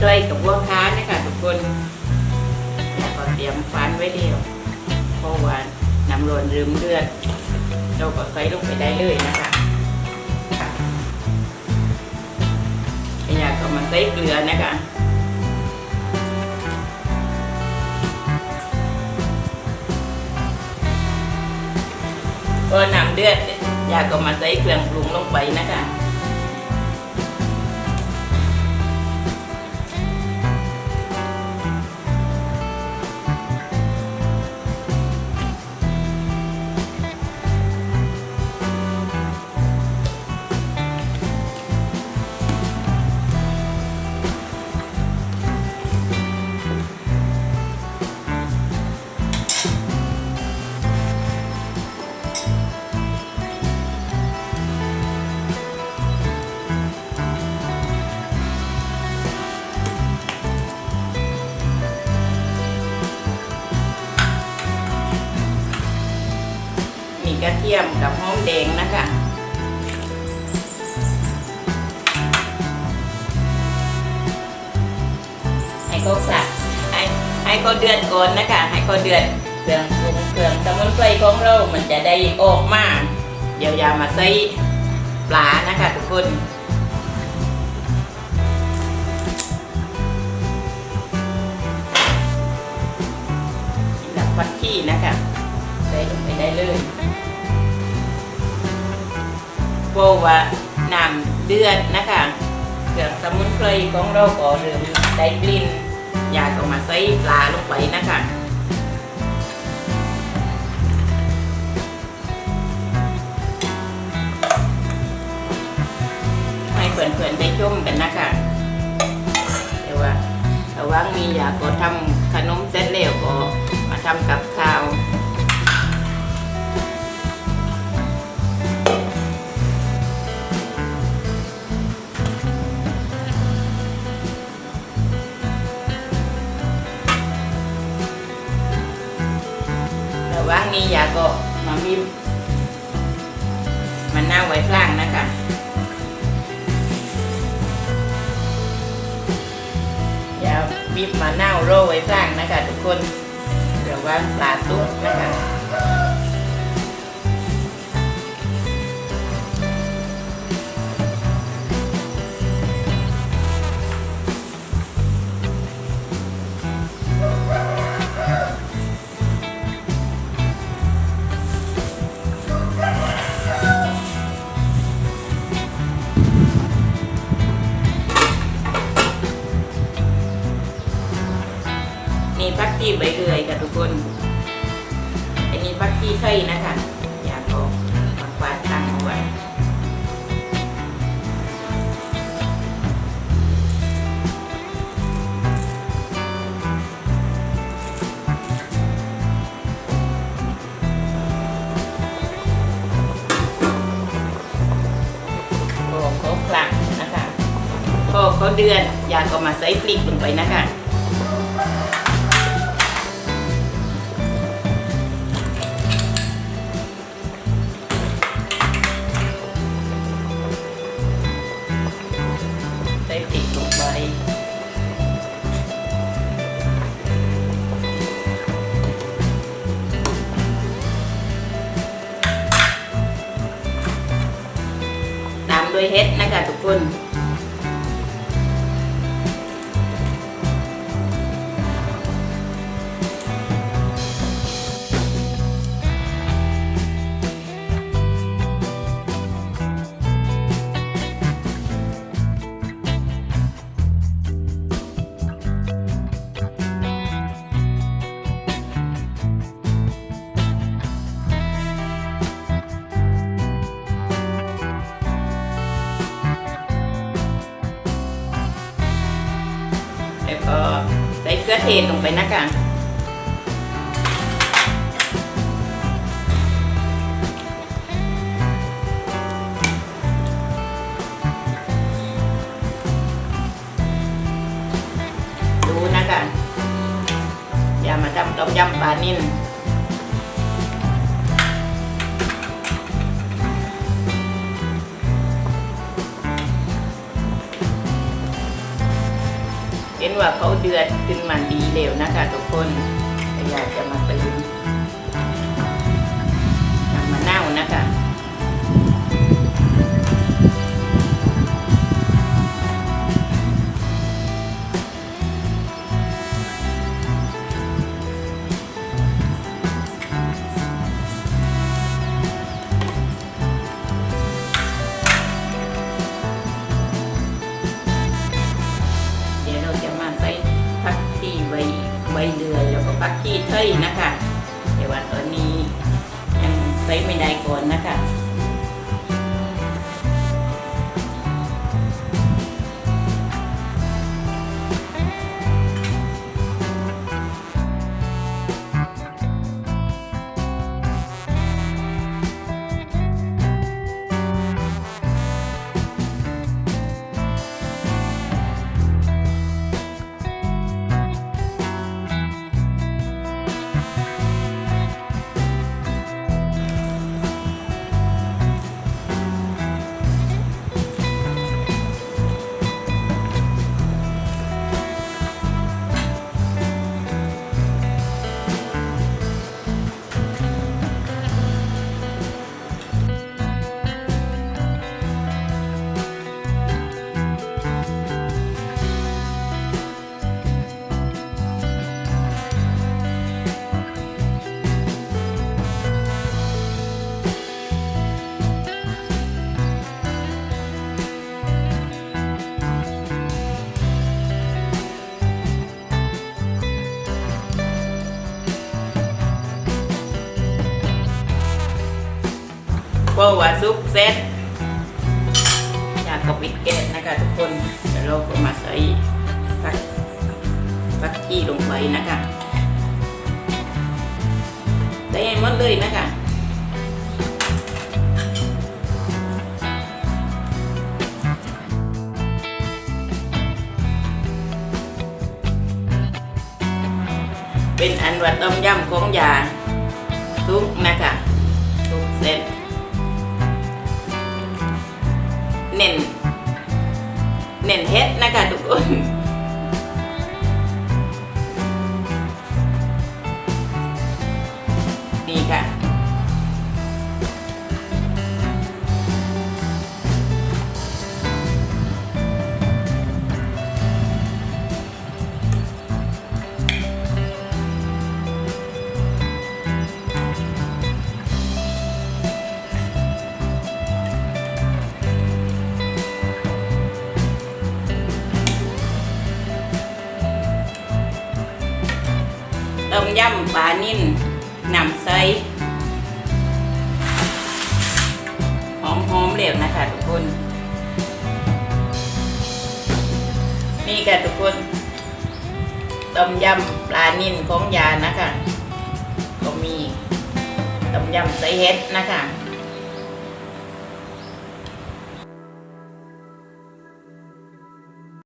ใกล้กับวัวค้านะคะทุกคนแล้วก็เตรียมฟันไว้เดียวเพราะว่าน้ำร้อนลืมเลือด เราก็ใส่ลงไปได้เลยนะคะอยากก็มาใส่เกลือนะคะพอน้ำเดือดอยากก็มาใส่เครื่องปรุงลงไปนะคะ กระเทียมกับหอมแดงนะคะให้เขาสักให้ให้เขาเดือดก่อนนะคะให้เขาเดือดเครื่องปรุงเครื่องสมุนไพรของเรา มันจะได้ออกมาเดี๋ยวยามาใส่ปลานะคะทุกคนหลักฟักขี้นะคะใส่ลงไปได้เลย โบว่าน้ำเดือดนะคะเครื่องสมุนไพรของเราก็เริ่มได้กลิ่นอยากเอามาใส่ปลาลงไปนะคะให้เพื่อนๆได้ชมกันนะคะเดี๋ยวว่าระว่างมีอยากก็ทำขนมเสร็จแล้วก็มาทำกับข้าว มามีมันน่าไว้พลางนะคะอย่าบีบมะนาวโรยไว้พลางนะคะทุกคนเดี๋ยวว่าปลาสุกนะคะ ค่ะทุกคน อันนี้พักที่ไข่นะคะอยากก็มากวาตั้งเอาไว้โอ้เขาคลักนะคะพอเขาเดือนยากก็มาใส่พริกลงไปนะคะ โดยเฮ็ดนะคะทุกคน แล้วก็ใส่เกลือเทศลงไปนะคะดูนะคะอย่ามาทำต้มยำปลานิ่น เห็นว่าเขาเดือดขึ้นมาดีเร็วนะคะทุกคนอยากจะมาเติมน้ำมะนาวนะคะ นะคะแต่ว่าตอนนี้ยังใส่ไม่ได้ก่อนนะคะ เพราะว่าซุปเซ็ตอยากกับวิดแกสนะคะทุกคนเดี๋ยวเราก็มาใส่ผักผักชีลงไปนะคะใส่หมดเลยนะคะเป็นอันวัดต้มยำของยาทุกนะคะ เน้นเน้นเฮ็ดนะคะทุกคน ยำปลานิ่นน้ำใสหอมหอมเหลวนะคะทุกคน นี่ค่ะทุกคนต้มยำปลานิ่นของยานะคะ ก็มีต้มยำใส่เห็ดนะคะ